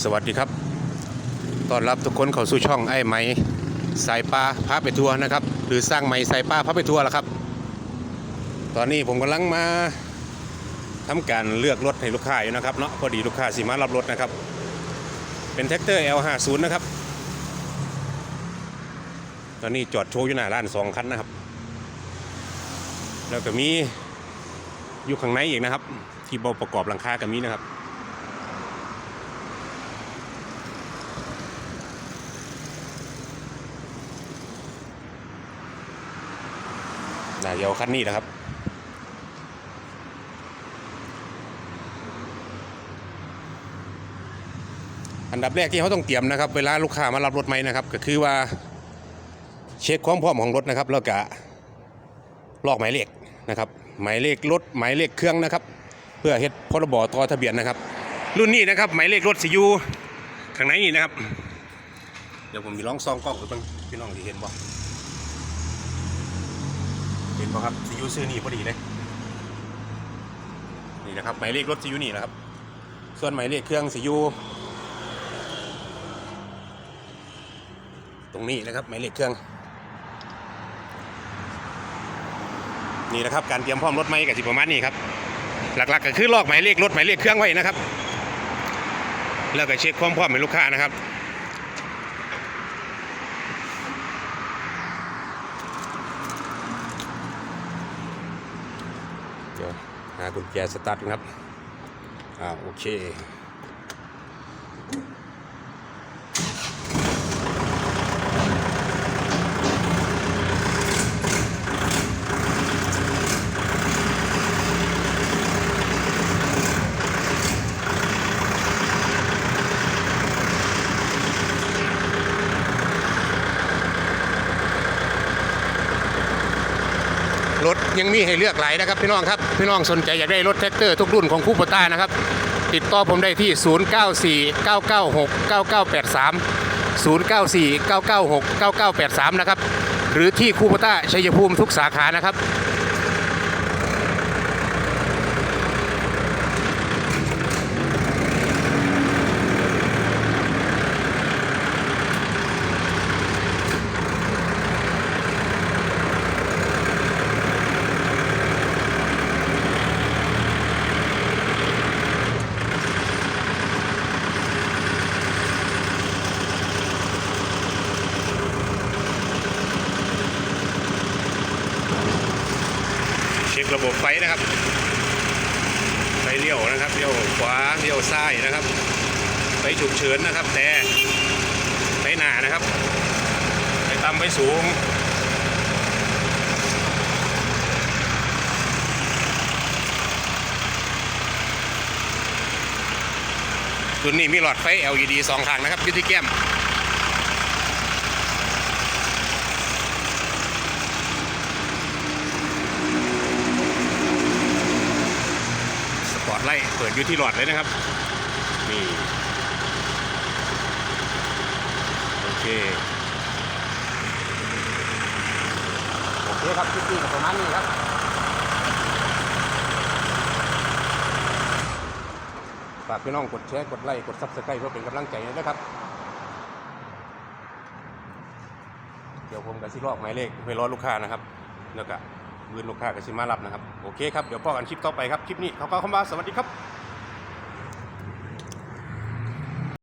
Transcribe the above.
สวัสดีครับต้อนรับทุกคนเข้าสู่ช่องไอ้ไหมสายปลาพาไปทัวร์นะครับ หรือสร้างไหมสายปลาพาไปทัวร์ล้วครับ ตอนนี้ผมกำลังมาทำการเลือกรถให้ลูกค้าอยู่นะครับเนาะพอดีลูกค้าสิมารับรถนะครับ เป็นแท็กเตอร์ L50 นะครับ ตอนนี้จอดโชว์อยู่หน้าร้านสองคันนะครับ แล้วก็มีอยู่ข้างในอีกนะครับ ที่บประกอบหลังคากับมีนะครับ น่าจะเอาคันนี้นะครับอันดับแรกที่เขาต้องเตรียมนะครับ เวลาลูกค้ามารับรถไหมนะครับ ก็คือว่าเช็คความพร้อมของรถนะครับ แล้วก็ลอกหมายเลขนะครับ หมายเลขรถหมายเลขเครื่องนะครับ เพื่อเฮ็ดพรบต่อทะเบียนนะครับ รุ่นนี้นะครับ หมายเลขรถสิอยูข้างในนี่นะครับ เดี๋ยวผมมีลองซองกล้องดูบ้างพี่น้องที่เห็นบ่ นะครับซียูซื้อนี่พอดีเลยนี่นะครับหมายเลขรถซียูนี่นะครับ ส่วนหมายเลขเครื่องซียูตรงนี้นะครับหมายเลขเครื่อง นี่นะครับ การเตรียมพร้อมรถไม้กับสิประมาณนี้ครับ หลักๆก็คือลอกหมายเลขรถหมายเลขเครื่องไว้นะครับ แล้วก็เช็คความพร้อมให้ลูกค้านะครับ เดี๋ยว หากุญแจสตาร์ทครับอ่าโอเค รถยังมีให้เลือกหลายนะครับพี่น้องครับพี่น้องสนใจอยากได้รถแท็กเตอร์ทุกรุ่นของคูปต้านะครับติดต่อผมได้ที่ 094 996 9983 094 996 9983 นะครับหรือที่คูปต้าชัยภูมิทุกสาขานะครับ เช็คระบบไฟนะครับไฟเลี้ยวนะครับเลี้ยวขวาเลี้ยวซ้ายนะครับไฟฉุกเฉินนะครับ แต่ไฟหนานะครับไฟต่ำไฟสูงตัวนี้มีหลอดไฟ LED สองข้างนะครับอยุที่แก้ม สปอร์ต ไลท์เปิดอยู่ที่หลอดเลยนะครับ นี่ โอเค โอเคครับคลิปนี้ก็ประมาณนี้ครับฝากพี่น้องกดแชร์กดไลค์กดซับสไครต์เพื่อเป็นกำลังใจนะครับ เดี๋ยวผมกับซิลอกหมายเลขไปรอลูกค้านะครับ แล้วก็ เงินลูกค้ากับซิมารับนะครับ โอเคครับ เดี๋ยวพ่อกันคลิปต่อไปครับ คลิปนี้เขาก็เข้ามาสวัสดีครับ